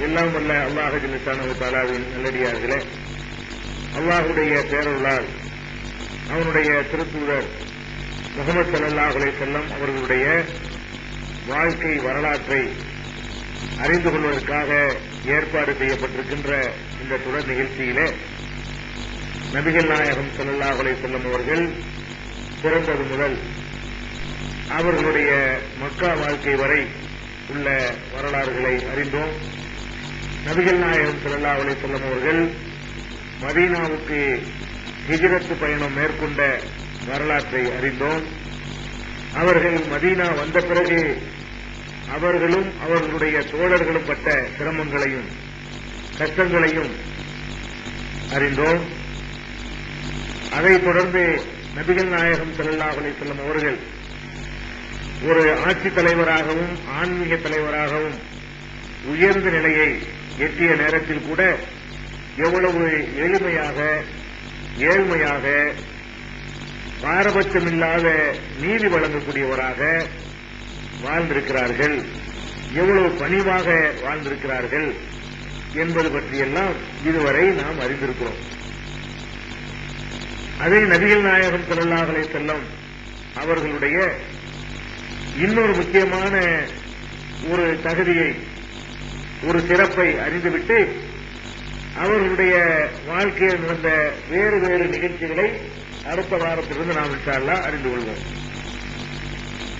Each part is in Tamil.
எல்லாம் வல்ல அல்லாஹ் ஜில்லிசானு தாலாவின் நல்லடியார்களே அல்லாஹுடைய பேரொருளால் அவனுடைய திருத்தூதர் முகமது சல்லாஹுலே செல்லம் அவர்களுடைய வாழ்க்கை வரலாற்றை அறிந்து கொள்வதற்காக ஏற்பாடு செய்யப்பட்டிருக்கின்ற இந்த தொடர் நிகழ்ச்சியிலே நபிகள் நாயகம் சல்லாஹுலே செல்லம் அவர்கள் பிறந்தது முதல் அவர்களுடைய மக்கா வாழ்க்கை வரை உள்ள வரலாறுகளை அறிந்தோம். நபிகள் நாயகம் ஸல்லல்லாஹு அலை வஸல்லம் அவர்கள் மதீனாவுக்கு ஹிஜரத்து பயணம் மேற்கொண்ட வரலாற்றை அறிந்தோம். அவர்கள் மதீனா வந்த பிறகு அவர்களும் அவர்களுடைய தோழர்களும் பட்ட சிரமங்களையும் கஷ்டங்களையும் அறிந்தோம். அதைத் தொடர்ந்து நபிகள் நாயகம் ஸல்லல்லாஹு அலை வஸல்லம் அவர்கள் ஒரு ஆட்சித் தலைவராகவும் ஆன்மீக தலைவராகவும் உயர்ந்த நிலையை எட்டிய நேரத்தில் கூட எவ்வளவு எளிமையாக ஏழ்மையாக பாரபட்சமில்லாத நீதி வழங்கக்கூடியவராக வாழ்ந்திருக்கிறார்கள் எவ்வளவு பணிவாக வாழ்ந்திருக்கிறார்கள் என்பது பற்றியெல்லாம் இதுவரை நாம் அறிந்திருக்கிறோம். அதே நபிகள் நாயகம் ஸல்லல்லாஹு செல்லம் அவர்களுடைய இன்னொரு முக்கியமான ஒரு தகுதியை ஒரு சிறப்பை அறிந்துவிட்டு அவர்களுடைய வாழ்க்கையில் நடந்த வேறு வேறு நிகழ்ச்சிகளை அடுத்த வாரத்திலிருந்து நாம் இன்ஷால்லா அறிந்து கொள்வோம்.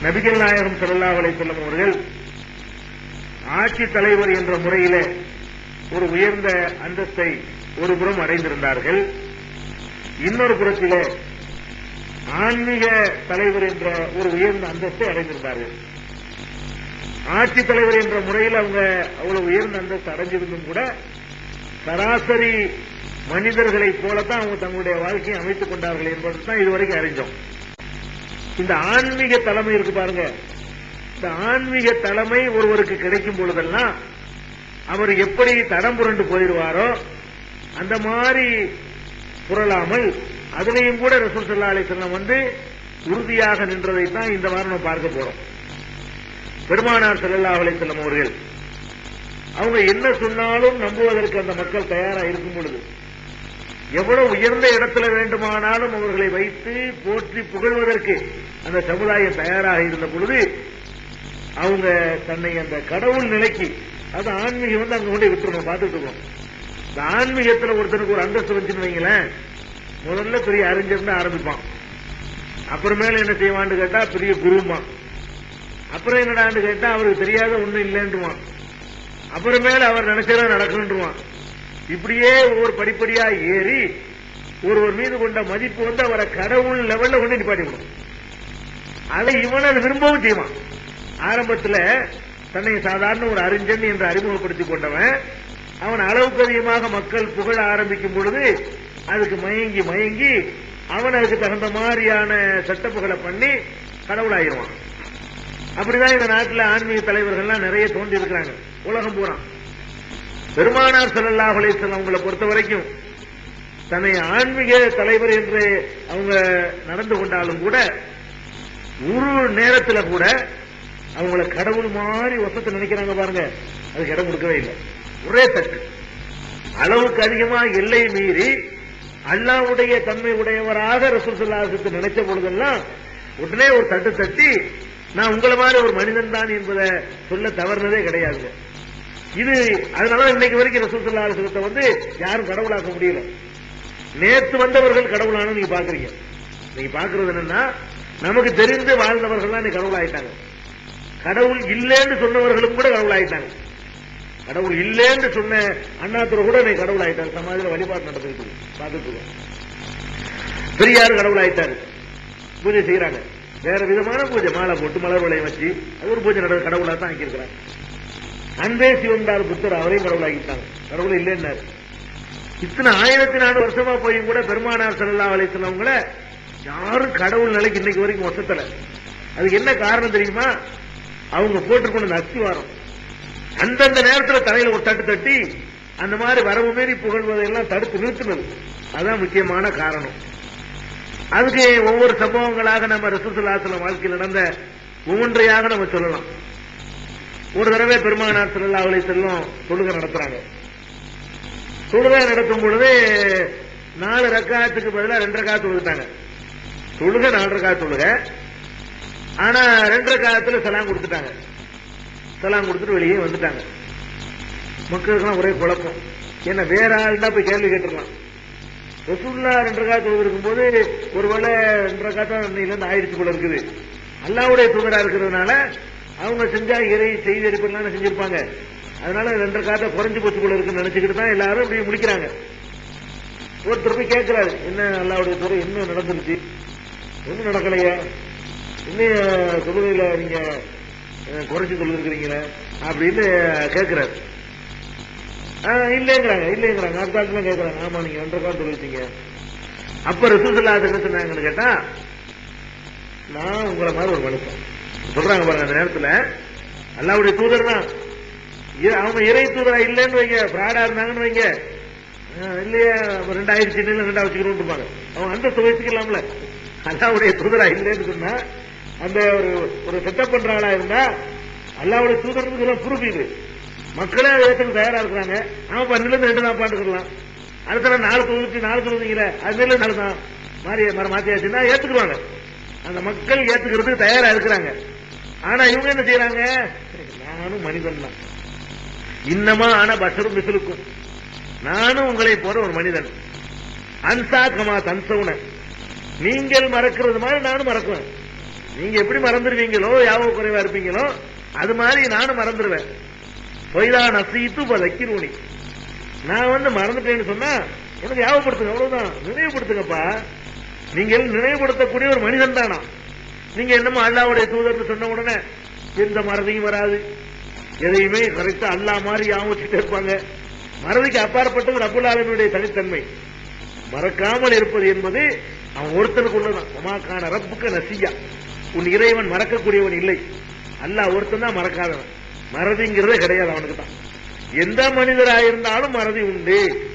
நபிகள் நாயகம் ஸல்லல்லாஹு அலைஹி அவர்கள் ஆட்சி தலைவர் என்ற முறையிலே ஒரு உயர்ந்த அந்தஸ்தை ஒரு புறம் அடைந்திருந்தார்கள். இன்னொரு புறத்திலே ஆன்மீக தலைவர் என்ற ஒரு உயர்ந்த அந்தஸ்தை அடைந்திருந்தார்கள். ஆட்சித் தலைவர் என்ற முறையில் அவங்க அவ்வளவு உயர்ந்த அந்தஸ்து அடைஞ்சிருந்தும் கூட சராசரி மனிதர்களைப் போலத்தான் அவங்க தங்களுடைய வாழ்க்கையை அமைத்துக் கொண்டார்கள் என்பதுதான் இதுவரைக்கும் அறிஞ்சோம். இந்த ஆன்மீக தலைமை இருக்கு பாருங்க. இந்த ஆன்மீக தலைமை ஒருவருக்கு கிடைக்கும் பொழுதெல்லாம் அவர் எப்படி தடம் புரண்டு போயிடுவாரோ அந்த மாதிரி புரளாமல் அதுலேயும் கூட ரசூல் சல்லா அலிசல்லாம் வந்து உறுதியாக நின்றதை தான் இந்த வாரம் நம்ம பார்க்க போறோம். பெருமானார் செல்லல்லா அலிசல்லம் அவர்கள் அவங்க என்ன சொன்னாலும் நம்புவதற்கு அந்த மக்கள் தயாரா இருக்கும் பொழுது எவ்வளவு உயர்ந்த இடத்துல வேண்டுமானாலும் அவர்களை வைத்து போற்றி புகழ்வதற்கு அந்த சமுதாயம் தயாராக இருந்த பொழுது அவங்க தன்னை அந்த கடவுள் நிலைக்கு அது ஆன்மீகம் வந்து அங்க கொண்டு விட்டுருணும் பார்த்துட்டு இருக்கோம். இந்த ஆன்மீகத்துல ஒருத்தனுக்கு ஒரு அந்தஸ்து வந்துச்சுன்னு வைங்களேன் முதல்ல பெரிய அறிஞர் ஆரம்பிப்பான். அப்புறமேல என்ன செய்வான்னு கேட்டா பெரிய குருமான் அப்புறம் என்னடான்னு கேட்டா அவருக்கு தெரியாத ஒண்ணு இல்லைன்றுவான். அப்புறமேல அவர் நினைச்சதா நடக்கணும்ன்றுவான். இப்படியே ஒவ்வொரு படிப்படியா ஏறி ஒருவர் மீது கொண்ட மதிப்பு வந்து அவரை கடவுள் லெவல்ல கொண்டு நிப்பாட்டி விடும். அதை இவன் அது விரும்பவும் செய்வான். ஆரம்பத்துல தன்னை சாதாரண ஒரு அறிஞன் என்று அறிமுகப்படுத்திக் கொண்டவன். அவன் அளவுக்கு அதிகமாக மக்கள் புகழ ஆரம்பிக்கும் பொழுது அதுக்கு மயங்கி மயங்கி அவன் அதுக்கு தகுந்த மாதிரியான சட்டப்புகளை பண்ணி கடவுளாயிருவான். அப்படிதான் இந்த நாட்டில் ஆன்மீக தலைவர்கள்லாம் நிறைய தோண்டி இருக்கிறாங்க. உலகம் பூரா. பெருமானார் செல்லல்லா அலைஹி அவங்களை பொறுத்த வரைக்கும் தன்னை ஆன்மீக தலைவர் என்று அவங்க நடந்து கொண்டாலும் கூட ஒரு நேரத்தில் கூட அவங்கள கடவுள் மாதிரி வசத்தை நினைக்கிறாங்க பாருங்க. அதுக்கு இடம் கொடுக்கவே இல்லை. ஒரே தட்டு. அளவுக்கு அதிகமா எல்லை மீறி அல்லாவுடைய தன்மை உடையவராக ரசூல் சொல்லாசத்தை நினைச்ச பொழுதெல்லாம் உடனே ஒரு தட்டு தட்டி நான் உங்களை மாதிரி ஒரு மனிதன் தான் என்பதை சொல்ல தவறுனதே கிடையாது. இது அதனால இன்னைக்கு வரைக்கும் ரசூல் சொல்லாசத்தை வந்து யாரும் கடவுளாக்க முடியல. நேத்து வந்தவர்கள் கடவுளானு நீங்க பாக்குறீங்க. நீங்க பாக்குறது என்னன்னா நமக்கு தெரிந்து வாழ்ந்தவர்கள் தான் கடவுள் ஆயிட்டாங்க கடவுள் இல்லைன்னு சொன்னவர்களும் கூட கடவுள் ஆயிட்டாங்க கடவுள் இல்லைன்னு சொன்ன அண்ணாத்துறை கூட நீ கடவுள் ஆயிட்டாரு சமாதியில வழிபாடு நடந்துட்டு பார்த்துட்டு பெரியார் கடவுள் ஆயிட்டாரு பூஜை செய்யறாங்க வேற விதமான பூஜை. மாலை போட்டு மலர் வளையம் வச்சு அது ஒரு பூஜை நடந்த கடவுளா தான் ஆக்கியிருக்கிறாங்க அன்பே சிவந்தார் புத்தர் அவரையும் கடவுளாக்கிட்டாங்க கடவுள் இல்லைன்னாரு. இத்தனை ஆயிரத்தி நாலு வருஷமா போய் கூட பெருமானார் செல்லா அலைஹி யாரும் கடவுள் நிலைக்கு இன்னைக்கு வரைக்கும் வசத்தல அதுக்கு என்ன காரணம் தெரியுமா? அவங்க போட்டுக்கொண்டு அந்த அஸ்திவாரம். அந்தந்த நேரத்தில் தலையில ஒரு தட்டு தட்டி அந்த மாதிரி வரவு மீறி புகழ்வதையெல்லாம் தடுத்து நிறுத்தினது. அதான் முக்கியமான காரணம். அதுக்கு ஒவ்வொரு சம்பவங்களாக நம்ம ரசூசுல்லாசல வாழ்க்கையில் நடந்த ஒவ்வொன்றையாக நம்ம சொல்லலாம். ஒரு தடவை பெருமகனார் ஸல்லல்லாஹு அவளை செல்லும் தொழுகை நடத்துறாங்க. தொழுகை நடத்தும் பொழுது நாலு ரக்காத்துக்கு பதிலாக ரெண்டு ரக்காத்து தொழுதுட்டாங்க. தொழுகை நாலு ரக்காத்து தொழுகை. ஆனா ரெண்டு காலத்துல செலாம் கொடுத்துட்டாங்க. செலாம் கொடுத்துட்டு வெளியே வந்துட்டாங்க. மக்களுக்கெல்லாம் ஒரே குழப்பம். ஏன்னா வேற ஆள்னா போய் கேள்வி கேட்டுடலாம். ரசூல்லா ரெண்டு ரக்காத்து தொழுது இருக்கும்போது ஒருவேளை ரெண்டு ரக்காத்தா இருந்து ஆயிடுச்சு போல இருக்குது. அல்லாவுடைய தூதரா இருக்கிறதுனால அவங்க செஞ்சா இறை செய்தி அடிப்படலாம் செஞ்சிருப்பாங்க. அதனால ரெண்டு காத்த குறைஞ்சு போச்சு போல இருக்குன்னு நினைச்சுக்கிட்டு தான் எல்லாரும் இப்படி முடிக்கிறாங்க ஒருத்தர் போய் கேட்கிறாரு என்ன அல்லாவுடைய துறை என்ன நடந்துருச்சு? ஒன்றும் நடக்கலையே. இன்னும் தொழுகையில நீங்க குறைஞ்சு குறைச்சு தொழுதுருக்கிறீங்களே? அப்படின்னு கேட்கிறாரு. இல்லைங்கிறாங்க இல்லைங்கிறாங்க. அடுத்த காலத்துல கேட்கறாங்க ஆமா நீங்க ரெண்டரை காலம் தொழுவிட்டீங்க அப்ப ரசூசல்லா என்ன சொன்னாங்கன்னு கேட்டா நான் உங்களை மாதிரி ஒரு மனுஷன். சொல்றாங்க பாருங்க அந்த நேரத்துல. அல்லாவுடைய தூதர் தான் அவங்க இறை தூதரா இல்லைன்னு வைங்க பிராடா இருந்தாங்கன்னு வைங்க. இல்லையா? ரெண்டாயிரத்தி சின்ன ரெண்டா வச்சுக்கணும் அவங்க அந்த வச்சுக்கலாம்ல அல்லாவுடைய தூதரா இல்லைன்னு சொன்னா அந்த ஒரு ஒரு செட்டப் பண்றாங்களா இருந்தா அல்லாவுடைய தூதருக்கு ப்ரூஃப் இது. மக்களே அதை ஏற்றுக்கு தயாரா இருக்கிறாங்க. நம்ம பன்னில ரெண்டு தான் பாட்டுக்கலாம் அடுத்த நாள் நாலு தொழுச்சு நாலு தொழுவீங்களே அது மேல நாலு தான். மாறி மர மாத்தியாச்சுன்னா ஏத்துக்குவாங்க. அந்த மக்கள் ஏத்துக்கிறதுக்கு தயாரா இருக்கிறாங்க. ஆனா இவங்க என்ன செய்யறாங்க? நானும் மனிதன் தான். இன்னமா ஆனா பஷரும் மிசிலுக்கும் நானும் உங்களை போற ஒரு மனிதன். அன்சா கமா தன்சவுன. நீங்கள் மறக்கிறது மாதிரி நானும் மறக்குவேன். நீங்க எப்படி மறந்துடுவீங்களோ யாவோ குறைவா இருப்பீங்களோ அது மாதிரி நானும் மறந்துடுவேன். பொய்தா நசீத்து பதக்கிருவனி நான் வந்து மறந்துட்டேன்னு சொன்னா எனக்கு ஞாபகப்படுத்துங்க அவ்வளவுதான். நினைவுபடுத்துங்கப்பா. நீங்கள் நினைவுபடுத்தக்கூடிய ஒரு மனிதன் தானா? நீங்க என்னமோ அல்லாவுடைய தூதர்னு சொன்ன உடனே எந்த மறதியும் வராது. எதையுமே கரெக்டா அல்லா மாதிரி ஞாபகம் இருப்பாங்க. மறதிக்கு அப்பாற்பட்டது ரபுல் ஆலமியுடைய தனித்தன்மை. மறக்காமல் இருப்பது என்பது அவன் ஒருத்தனுக்கு உள்ளதான் உமாக்கான ரப்புக்கு நசியா. உன் இறைவன் மறக்கக்கூடியவன் இல்லை. அல்லாஹ் ஒருத்தன் தான் மறக்காதவன். மறதிங்கிறதே கிடையாது அவனுக்கு தான். எந்த மனிதராக இருந்தாலும் மறதி உண்டு.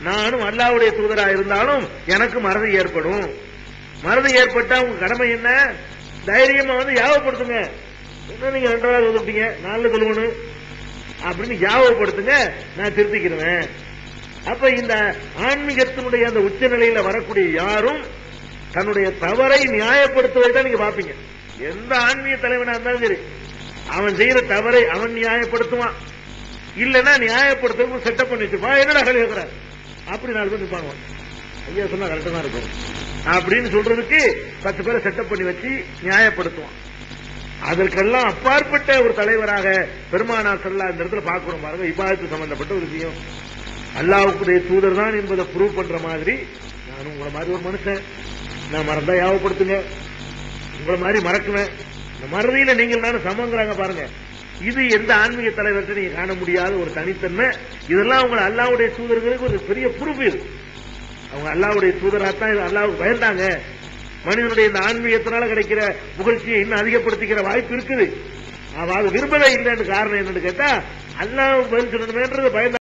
நானும் அல்லாவுடைய தூதராக இருந்தாலும் எனக்கு மறதி ஏற்படும். மறதி ஏற்பட்டா உங்க கடமை என்ன? தைரியமா வந்து யாவப்படுத்துங்க. என்ன நீங்க ரெண்டாவது வந்துட்டீங்க நாலு தொழுவணும் அப்படின்னு யாவப்படுத்துங்க. நான் திருத்திக்கிறேன் அப்ப இந்த ஆன்மீகத்தினுடைய அந்த உச்சநிலையில வரக்கூடிய யாரும் தன்னுடைய தவறை நியாயப்படுத்துவதை தான் நீங்க பாப்பீங்க எந்த ஆன்மீக தலைவனா இருந்தாலும் சரி. அவன் செய்யற தவறை அவன் நியாயப்படுத்துவான். இல்லைன்னா நியாயப்படுத்துறதுக்கு செட்டப் பண்ணி வச்சிருப்பான் என்னடா கல்வி அப்படி நாலு பேர் நிற்பாங்க ஐயா சொன்னா கரெக்டா தான் இருக்கும். அப்படின்னு சொல்றதுக்கு பத்து பேரை செட்டப் பண்ணி வச்சு நியாயப்படுத்துவான். அதற்கெல்லாம் அப்பாற்பட்ட ஒரு தலைவராக பெருமானார் செல்லா இந்த இடத்துல பார்க்கிறோம் பாருங்க. இபாதத்து சம்பந்தப்பட்ட ஒரு விஷயம். அல்லாவுக்குடைய தூதர் தான் என்பதை ப்ரூவ் பண்ற மாதிரி நானும் உங்களை மாதிரி ஒரு மனுஷன். நான் மறந்தா யாவப்படுத்துங்க. உங்களை மாதிரி மறக்குவேன். மறதியில நீங்கள் தானே சமங்கிறாங்க பாருங்க. இது எந்த ஆன்மீக தலைவர்கிட்ட நீங்க காண முடியாத ஒரு தனித்தன்மை. இதெல்லாம் உங்களை அல்லாவுடைய தூதர்களுக்கு ஒரு பெரிய பொறுப்பு இது. அவங்க அல்லாவுடைய தூதராத்தான் இது அல்லாவுக்கு பயந்தாங்க மனிதனுடைய இந்த ஆன்மீகத்தினால கிடைக்கிற புகழ்ச்சியை இன்னும் அதிகப்படுத்திக்கிற வாய்ப்பு இருக்குது. அவ அது விரும்பவே இல்லைன்னு காரணம் என்னன்னு கேட்டா அல்லாஹ் பதில் சொல்லணுமேன்றது பயந்த